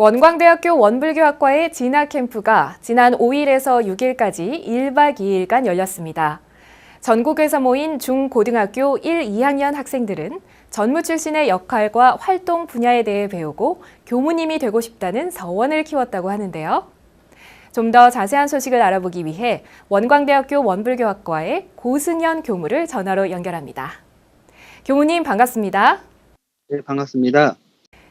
원광대학교 원불교학과의 진학 캠프가 지난 5일에서 6일까지 1박 2일간 열렸습니다. 전국에서 모인 중-고등학교 1, 2학년 학생들은 전무 출신의 역할과 활동 분야에 대해 배우고 교무님이 되고 싶다는 서원을 키웠다고 하는데요. 좀 더 자세한 소식을 알아보기 위해 원광대학교 원불교학과의 고승현 교무를 전화로 연결합니다. 교무님 반갑습니다. 네, 반갑습니다.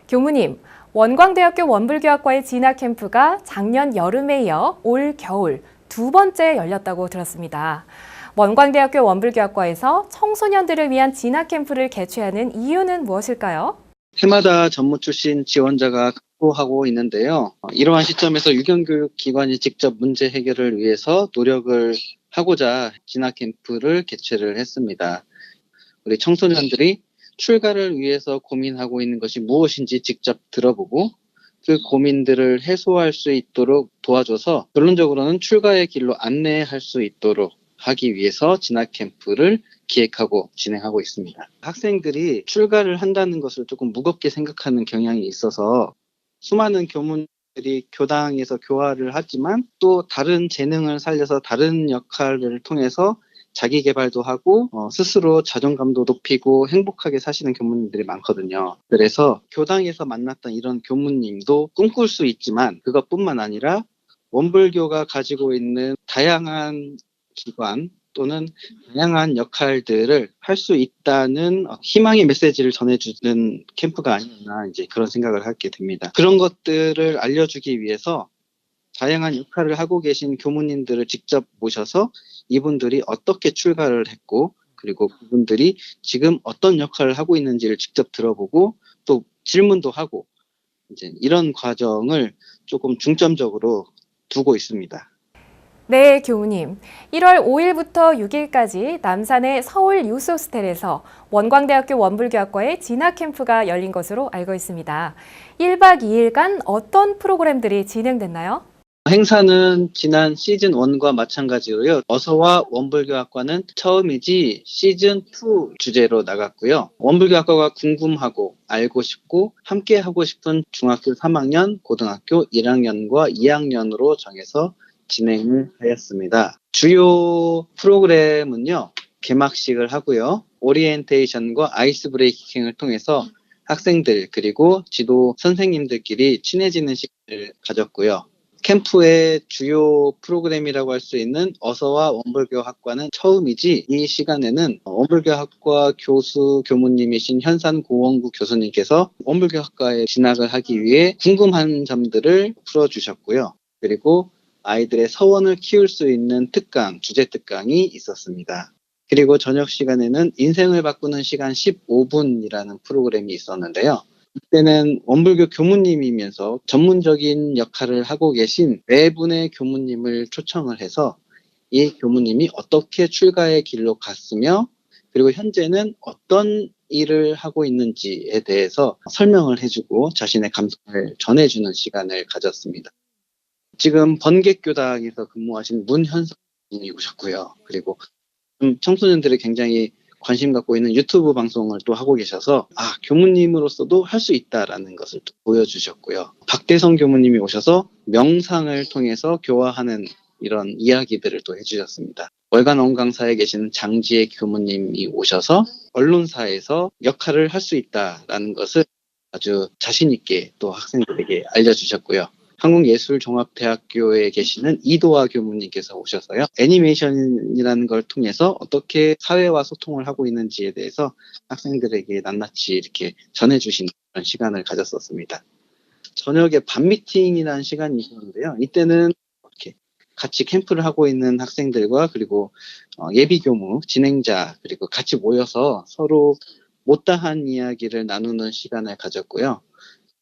교무님, 원광대학교 원불교학과의 진학 캠프가 작년 여름에 이어 올 겨울 두 번째 열렸다고 들었습니다. 원광대학교 원불교학과에서 청소년들을 위한 진학 캠프를 개최하는 이유는 무엇일까요? 해마다 전무 출신 지원자가 확보하고 있는데요. 어, 이러한 시점에서 유경교육기관이 직접 문제 해결을 위해서 노력을 하고자 진학 캠프를 개최를 했습니다. 우리 청소년들이 출가를 위해서 고민하고 있는 것이 무엇인지 직접 들어보고 그 고민들을 해소할 수 있도록 도와줘서 결론적으로는 출가의 길로 안내할 수 있도록 하기 위해서 진학 캠프를 기획하고 진행하고 있습니다. 학생들이 출가를 한다는 것을 조금 무겁게 생각하는 경향이 있어서 수많은 교문들이 교당에서 교화를 하지만 또 다른 재능을 살려서 다른 역할을 통해서 자기 개발도 하고 어, 스스로 자존감도 높이고 행복하게 사시는 교무님들이 많거든요. 그래서 교당에서 만났던 이런 교무님도 꿈꿀 수 있지만 그것뿐만 아니라 원불교가 가지고 있는 다양한 기관 또는 다양한 역할들을 할 수 있다는 어, 희망의 메시지를 전해주는 캠프가 아니었나 이제 그런 생각을 하게 됩니다. 그런 것들을 알려주기 위해서 다양한 역할을 하고 계신 교무님들을 직접 모셔서 이분들이 어떻게 출가를 했고 그리고 그분들이 지금 어떤 역할을 하고 있는지를 직접 들어보고 또 질문도 하고 이제 이런 과정을 조금 중점적으로 두고 있습니다. 네, 교무님. 1월 5일부터 6일까지 남산의 서울 유스호스텔에서 원광대학교 원불교학과의 진학 캠프가 열린 것으로 알고 있습니다. 1박 2일간 어떤 프로그램들이 진행됐나요? 행사는 지난 시즌 1과 마찬가지로요. 어서와 원불교학과는 처음이지 시즌 2 주제로 나갔고요. 원불교학과가 궁금하고 알고 싶고 함께 하고 싶은 중학교 3학년, 고등학교 1학년과 2학년으로 정해서 진행을 하였습니다. 주요 프로그램은요. 개막식을 하고요. 오리엔테이션과 아이스 브레이킹을 통해서 학생들 그리고 지도 선생님들끼리 친해지는 시간을 가졌고요. 캠프의 주요 프로그램이라고 할 수 있는 어서와 원불교학과는 처음이지 이 시간에는 원불교학과 교수 교무님이신 현산 고원구 교수님께서 원불교학과에 진학을 하기 위해 궁금한 점들을 풀어주셨고요. 그리고 아이들의 서원을 키울 수 있는 특강, 주제 특강이 있었습니다. 그리고 저녁 시간에는 인생을 바꾸는 시간 15분이라는 프로그램이 있었는데요. 이때는 원불교 교무님이면서 전문적인 역할을 하고 계신 네 분의 교무님을 초청을 해서 이 교무님이 어떻게 출가의 길로 갔으며 그리고 현재는 어떤 일을 하고 있는지에 대해서 설명을 해주고 자신의 감성을 전해주는 시간을 가졌습니다. 지금 번개교당에서 근무하신 문현성님이 오셨고요. 그리고 좀 청소년들이 굉장히 관심 갖고 있는 유튜브 방송을 또 하고 계셔서 아 교무님으로서도 할 수 있다라는 것을 또 보여주셨고요. 박대성 교무님이 오셔서 명상을 통해서 교화하는 이런 이야기들을 또 해주셨습니다. 월간 원강사에 계시는 장지혜 교무님이 오셔서 언론사에서 역할을 할 수 있다라는 것을 아주 자신 있게 또 학생들에게 알려주셨고요. 한국예술종합대학교에 계시는 이도화 교무님께서 오셔서요. 애니메이션이라는 걸 통해서 어떻게 사회와 소통을 하고 있는지에 대해서 학생들에게 낱낱이 이렇게 전해주시는 그런 시간을 가졌었습니다. 저녁에 밤 미팅이라는 시간이 있었는데요. 이때는 이렇게 같이 캠프를 하고 있는 학생들과 그리고 어, 예비 교무 진행자 그리고 같이 모여서 서로 못다한 이야기를 나누는 시간을 가졌고요.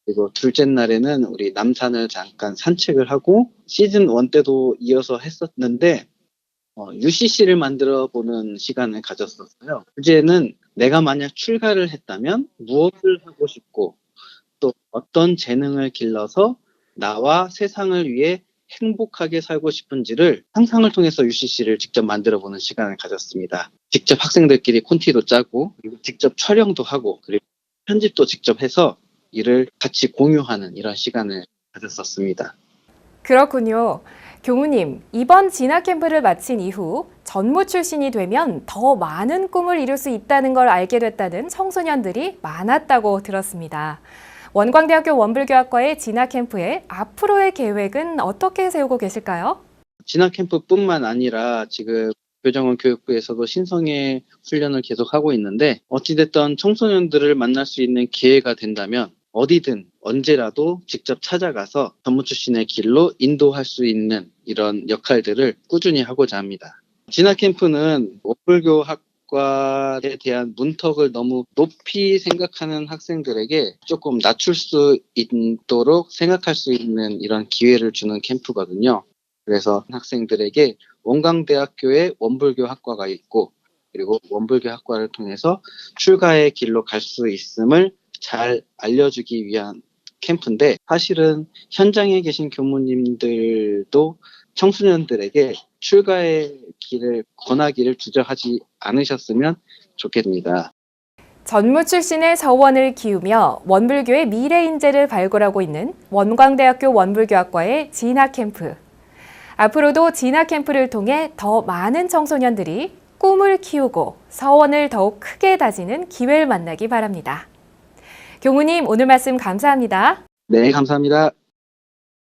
그리고 둘째 날에는 우리 남산을 잠깐 산책을 하고 시즌 1 때도 이어서 했었는데 어, UCC를 만들어 보는 시간을 가졌었어요. 주제는 내가 만약 출가를 했다면 무엇을 하고 싶고 또 어떤 재능을 길러서 나와 세상을 위해 행복하게 살고 싶은지를 상상을 통해서 UCC를 직접 만들어 보는 시간을 가졌습니다. 직접 학생들끼리 콘티도 짜고 그리고 직접 촬영도 하고 그리고 편집도 직접 해서 이를 같이 공유하는 이런 시간을 가졌었습니다. 그렇군요. 교무님, 이번 진학 캠프를 마친 이후 전무 출신이 되면 더 많은 꿈을 이룰 수 있다는 걸 알게 됐다는 청소년들이 많았다고 들었습니다. 원광대학교 원불교학과의 진학 캠프의 앞으로의 계획은 어떻게 세우고 계실까요? 진학 캠프뿐만 아니라 지금 교정원 교육부에서도 신성의 훈련을 계속하고 있는데 어찌됐든 청소년들을 만날 수 있는 기회가 된다면 어디든 언제라도 직접 찾아가서 전무 출신의 길로 인도할 수 있는 이런 역할들을 꾸준히 하고자 합니다. 진학 캠프는 원불교 학과에 대한 문턱을 너무 높이 생각하는 학생들에게 조금 낮출 수 있도록 생각할 수 있는 이런 기회를 주는 캠프거든요. 그래서 학생들에게 원광대학교에 원불교 학과가 있고 그리고 원불교 학과를 통해서 출가의 길로 갈 수 있음을 잘 알려주기 위한 캠프인데 사실은 현장에 계신 교무님들도 청소년들에게 출가의 길을 권하기를 주저하지 않으셨으면 좋겠습니다. 전무 출신의 서원을 키우며 원불교의 미래 인재를 발굴하고 있는 원광대학교 원불교학과의 진학 캠프. 앞으로도 진학 캠프를 통해 더 많은 청소년들이 꿈을 키우고 서원을 더욱 크게 다지는 기회를 만나기 바랍니다. 교무님 오늘 말씀 감사합니다. 네, 감사합니다.